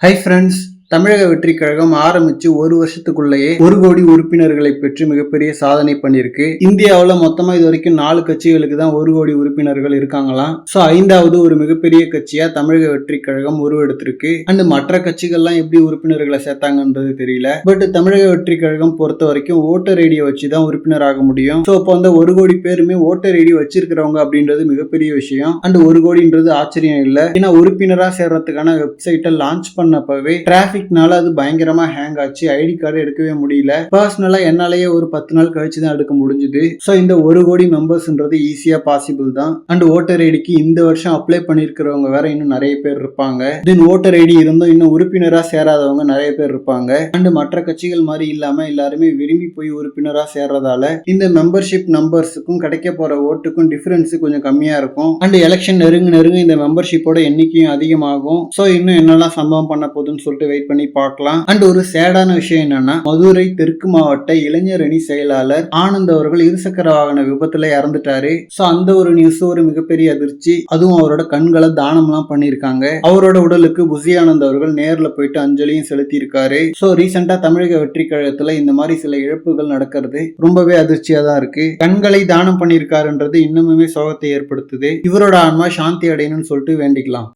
Hi friends, தமிழக வெற்றி கழகம் ஆரம்பிச்சு ஒரு வருஷத்துக்குள்ளேயே ஒரு கோடி உறுப்பினர்களை பெற்று மிகப்பெரிய சாதனை பண்ணியிருக்கு. இந்தியாவில் மொத்தமா இது வரைக்கும் நாலு கட்சிகளுக்கு தான் ஒரு கோடி உறுப்பினர்கள் இருக்காங்களாம் ஸோ ஐந்தாவது ஒரு மிகப்பெரிய கட்சியா தமிழக வெற்றி கழகம் உருவெடுத்திருக்கு. அண்ட் மற்ற கட்சிகள்லாம் எப்படி உறுப்பினர்களை சேர்த்தாங்கன்றது தெரியல. பட் தமிழக வெற்றி கழகம் பொறுத்த வரைக்கும் ஓட்டர் ஐடியை வச்சு தான் உறுப்பினர் ஆக முடியும். ஸோ இப்போ அந்த ஒரு கோடி பேருமே ஓட்டர் ஐடி வச்சிருக்கிறவங்க அப்படின்றது மிகப்பெரிய விஷயம். அண்ட் ஒரு கோடின்றது ஆச்சரியம் இல்லை. ஏன்னா உறுப்பினராக சேர்றதுக்கான வெப்சைட்டை லான்ச் பண்ணப்பவே டிராஃபிக்னால அது பயங்கரமா ஹேங் ஆச்சு. ஐடி கார்டு எடுக்கவே முடியல. பர்சனலா என்னாலேயே ஒரு பத்து நாள் கழிச்சு தான் எடுக்க முடிஞ்சுது. ஸோ இந்த ஒரு கோடி மெம்பர்ஸ்ன்றது ஈஸியா பாசிபிள் தான். அண்ட் ஓட்டர் ஐடிக்கு இந்த வருஷம் அப்ளை பண்ணிருக்கிறவங்க வேற இன்னும் நிறைய பேர் இருப்பாங்க. தென் ஓட்டர் ஐடி இருந்தும் இன்னும் உறுப்பினரா சேராதவங்க நிறைய பேர் இருப்பாங்க. அண்ட் மற்ற கட்சிகள் மாதிரி இல்லாம எல்லாருமே விரும்பி போய் உறுப்பினரா சேர்றதால இந்த மெம்பர்ஷிப் நம்பர்ஸுக்கும் கிடைக்க போற ஓட்டுக்கும் டிஃபரன்ஸ் கொஞ்சம் கம்மியா இருக்கும். அண்ட் எலெக்ஷன் நெருங்க நெருங்க இந்த மெம்பர்ஷிப்போட எண்ணிக்கையும் அதிகமாகும். ஸோ இன்னும் என்னெல்லாம் சம்பவம் பண்ண போகுதுன்னு சொல்லிட்டு வெயிட் பண்ணி பார்க்கலாம். அண்ட் ஒரு சேடான விஷயம் என்னன்னா மதுரை தெற்கு மாவட்ட இளைஞர் அணி செயலாளர் ஆனந்த் அவர்கள் இருசக்கர வாகன விபத்துல இறந்துட்டாரு. சோ அந்த ஒரு நியூஸ் ஒரு மிகப்பெரிய அதிர்ச்சி. அதுவும் அவரோட கண்களை தானம்லாம் பண்ணியிருக்காங்க. அவரோட உடலுக்கு புசி ஆனந்த் அவர்கள் நேர்ல போயிட்டு அஞ்சலியும் செலுத்தி இருக்காரு ஸோ ரீசெண்டா தமிழக வெற்றி கழகத்துல இந்த மாதிரி சில இழப்புகள் நடக்கிறது ரொம்பவே அதிர்ச்சியா தான் இருக்கு. கண்களை தானம் பண்ணியிருக்காருன்றது இன்னமுமே சோகத்தை ஏற்படுத்துது. இவரோட ஆன்மா சாந்தி அடையணும்னு சொல்லிட்டு வேண்டிக்கலாம்.